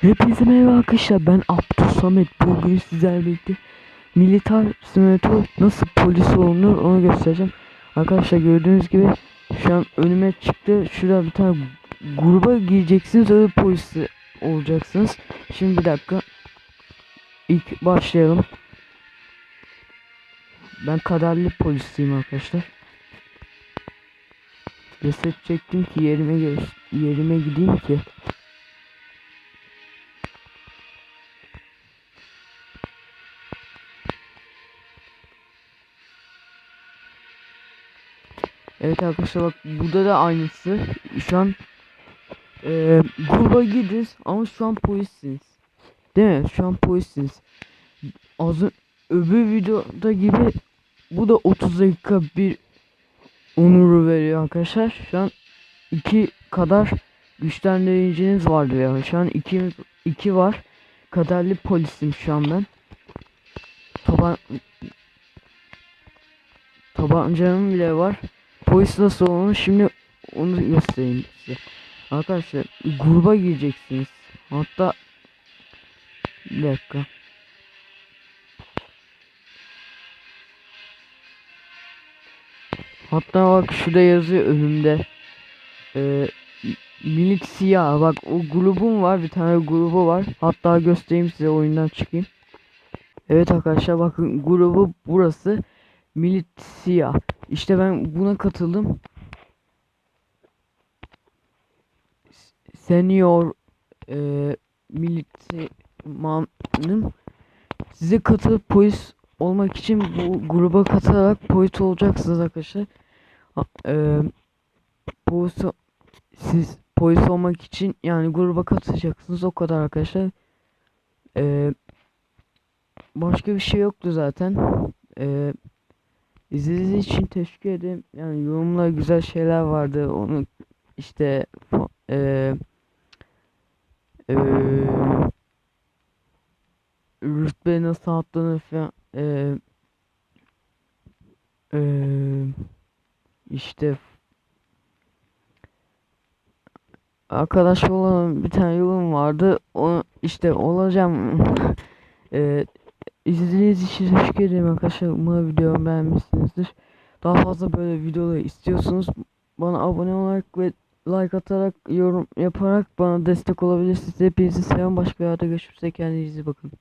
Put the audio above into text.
Hepinize merhaba arkadaşlar ben Abdus Samet. Bugün sizlerle birlikte Militar simülatör nasıl polis olunur onu göstereceğim. Arkadaşlar gördüğünüz gibi şu an önüme çıktı. Şurada bir tane gruba gireceksiniz öyle polis olacaksınız. Şimdi bir dakika İlk başlayalım. Ben kaderli polisiyim arkadaşlar. Reset çektim ki yerime yerime gideyim ki Evet arkadaşlar bak burada da aynısı. Şu an e, gruba girdiniz ama şu an polissiniz. Değil mi? Şu an polissiniz. Az öbür videoda gibi bu da 30 dakika bir onuru veriyor arkadaşlar. Şu an iki kadar güçlendiriciniz vardı ya. Şu an iki, iki var. Kaderli polisim şu an ben. Taban tabancam bile var. Polis nasıl olunur şimdi onu göstereyim size. Arkadaşlar gruba gireceksiniz. Hatta bir dakika. Hatta bak şurada yazıyor önümde. Ee, Milit Siyah bak o grubum var bir tane grubu var. Hatta göstereyim size oyundan çıkayım. Evet arkadaşlar bakın grubu burası. Milit Siyah. İşte ben buna katıldım. Senior e, militimanım size katılıp polis olmak için bu gruba katılarak polis olacaksınız arkadaşlar. E, polis siz polis olmak için yani gruba katılacaksınız o kadar arkadaşlar. E, başka bir şey yoktu zaten. E, İzlediğiniz için teşekkür ederim. Yani yorumlar güzel şeyler vardı. Onu işte eee eee rütbe nasıl atlanır falan eee eee işte arkadaş olan bir tane yorum vardı. Onu işte olacağım. Eee İzlediğiniz için teşekkür ederim arkadaşlar. Umarım videomu beğenmişsinizdir. Daha fazla böyle videoları istiyorsanız bana abone olarak ve like atarak yorum yaparak bana destek olabilirsiniz. Hepinizi seviyorum. Başka yerde görüşürüz. Kendinize bakın.